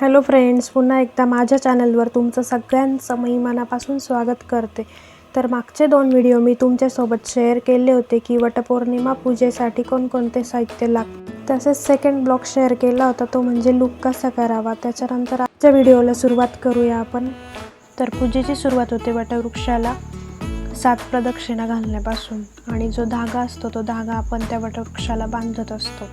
Hello friends पुन्हा एकदा माझ्या चॅनलवर तुमचं सगळ्यांचं मी मनापासून स्वागत करते. तर मागचे दोन व्हिडिओ मी तुमच्यासोबत शेअर केले होते की वटपौर्णिमा पूजेसाठी कोणकोणते साहित्य लागतं. तसेच सेकंड ब्लॉग शेअर केला होता तो म्हणजे लुक कसा करावा त्याच्यानंतर आजच्या व्हिडिओला सुरुवात करूया आपण. तर पूजेची सुरुवात होते वटवृक्षाला सात प्रदक्षिणा घालण्यापासून आणि जो धागा असतो तो धागा आपण त्या वटवृक्षाला बांधत असतो.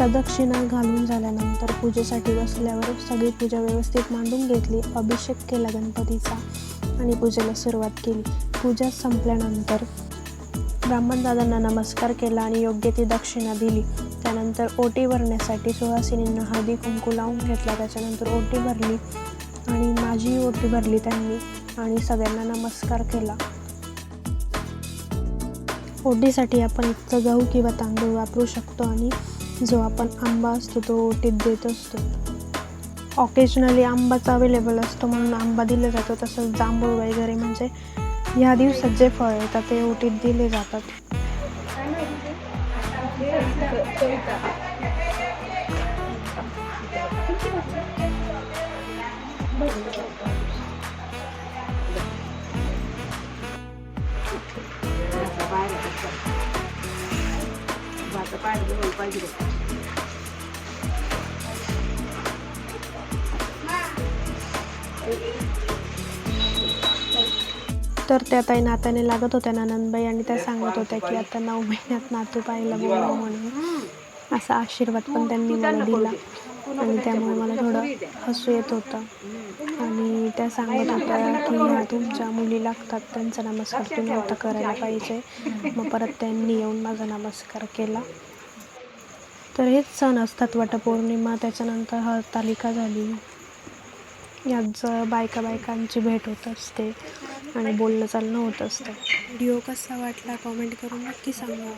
प्रदक्षिणा घालून झाल्यानंतर पूजेसाठी बसल्यावर सगळी पूजा व्यवस्थित मांडून घेतली. अभिषेक केला गणपतीचा आणि पूजेला सुरुवात केली. पूजा संपल्यानंतर ब्राह्मणदादांना नमस्कार केला आणि योग्य ती दक्षिणा दिली. त्यानंतर ओटी भरण्यासाठी सुहासिनींना हळदी कुंकू लावून घेतला. त्याच्यानंतर ओटी भरली आणि माझी ओटी भरली त्यांनी आणि सगळ्यांना नमस्कार केला. ओटीसाठी आपण इतकं गहू किंवा तांदूळ वापरू शकतो आणि जो आपण आंबा असतो तो ओटीत देत असतो. ऑकेजनली आंबाच अवेलेबल असतो म्हणून आंबा दिला जातो. तसंच जांभूळ वगैरे म्हणजे ह्या दिवसात जे फळ येतात ते ओटीत दिले जातात. तर त्या ताई नात्याने लागत होत्या नंदबाई आणि त्या सांगत होत्या की आता नऊ महिन्यात नातू पाहायला बोलावं म्हणून. असा आशीर्वाद पण त्यांनी मला दिला. आणि त्यामुळे मला थोडं हसू येत होतं. आणि त्या सांगत होत्या की ह्या तुमच्या मुली लागतात त्यांचा नमस्कार तुम्ही आता करायला पाहिजे. मग परत त्यांनी येऊन माझा नमस्कार केला. तर हेच सण असतात वटपौर्णिमा त्याच्यानंतर हरतालिका झाली. यात बायका बायकांची भेट होत असते आणि बोलणं चालणं होत असतं. व्हिडिओ कसा वाटला कॉमेंट करून नक्की सांगा.